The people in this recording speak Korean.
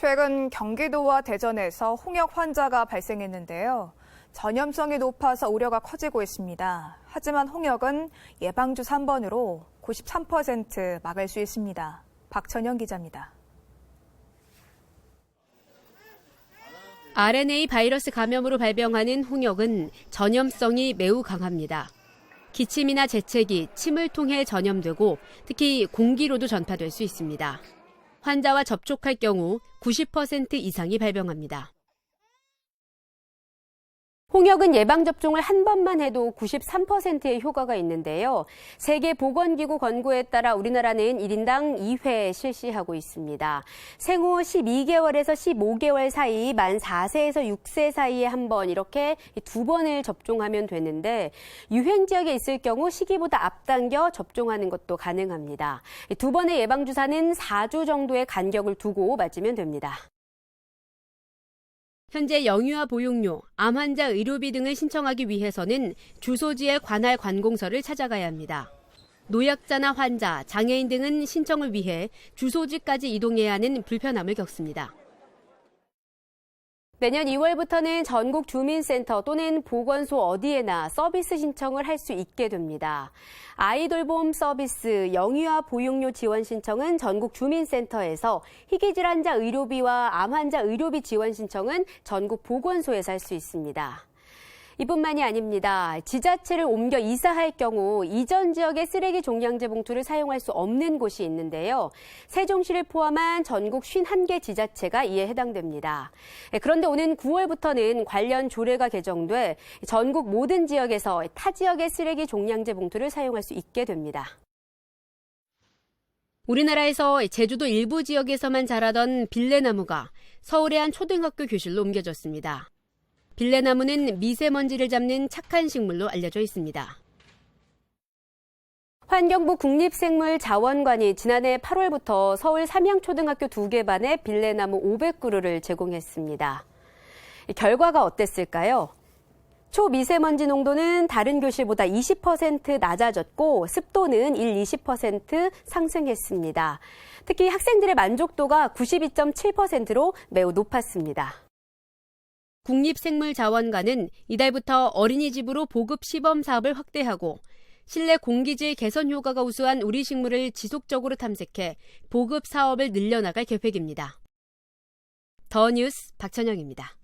최근 경기도와 대전에서 홍역 환자가 발생했는데요. 전염성이 높아서 우려가 커지고 있습니다. 하지만 홍역은 예방주 3번으로 93% 막을 수 있습니다. 박천영 기자입니다. RNA 바이러스 감염으로 발병하는 홍역은 전염성이 매우 강합니다. 기침이나 재채기, 침을 통해 전염되고 특히 공기로도 전파될 수 있습니다. 환자와 접촉할 경우 90% 이상이 발병합니다. 홍역은 예방접종을 한 번만 해도 93%의 효과가 있는데요. 세계보건기구 권고에 따라 우리나라는 1인당 2회 실시하고 있습니다. 생후 12개월에서 15개월 사이 만 4세에서 6세 사이에 한 번 이렇게 두 번을 접종하면 되는데 유행 지역에 있을 경우 시기보다 앞당겨 접종하는 것도 가능합니다. 두 번의 예방주사는 4주 정도의 간격을 두고 맞으면 됩니다. 현재 영유아 보육료, 암 환자 의료비 등을 신청하기 위해서는 주소지의 관할 관공서를 찾아가야 합니다. 노약자나 환자, 장애인 등은 신청을 위해 주소지까지 이동해야 하는 불편함을 겪습니다. 내년 2월부터는 전국 주민센터 또는 보건소 어디에나 서비스 신청을 할 수 있게 됩니다. 아이돌보험 서비스, 영유아 보육료 지원 신청은 전국 주민센터에서, 희귀질환자 의료비와 암환자 의료비 지원 신청은 전국 보건소에서 할 수 있습니다. 이뿐만이 아닙니다. 지자체를 옮겨 이사할 경우 이전 지역의 쓰레기 종량제 봉투를 사용할 수 없는 곳이 있는데요. 세종시를 포함한 전국 51개 지자체가 이에 해당됩니다. 그런데 오는 9월부터는 관련 조례가 개정돼 전국 모든 지역에서 타 지역의 쓰레기 종량제 봉투를 사용할 수 있게 됩니다. 우리나라에서 제주도 일부 지역에서만 자라던 빌레나무가 서울의 한 초등학교 교실로 옮겨졌습니다. 빌레나무는 미세먼지를 잡는 착한 식물로 알려져 있습니다. 환경부 국립생물자원관이 지난해 8월부터 서울 삼양초등학교 두 개 반에 빌레나무 500그루를 제공했습니다. 결과가 어땠을까요? 초미세먼지 농도는 다른 교실보다 20% 낮아졌고 습도는 1, 20% 상승했습니다. 특히 학생들의 만족도가 92.7%로 매우 높았습니다. 국립생물자원관은 이달부터 어린이집으로 보급 시범 사업을 확대하고 실내 공기질 개선 효과가 우수한 우리 식물을 지속적으로 탐색해 보급 사업을 늘려나갈 계획입니다. 더 뉴스 박천영입니다.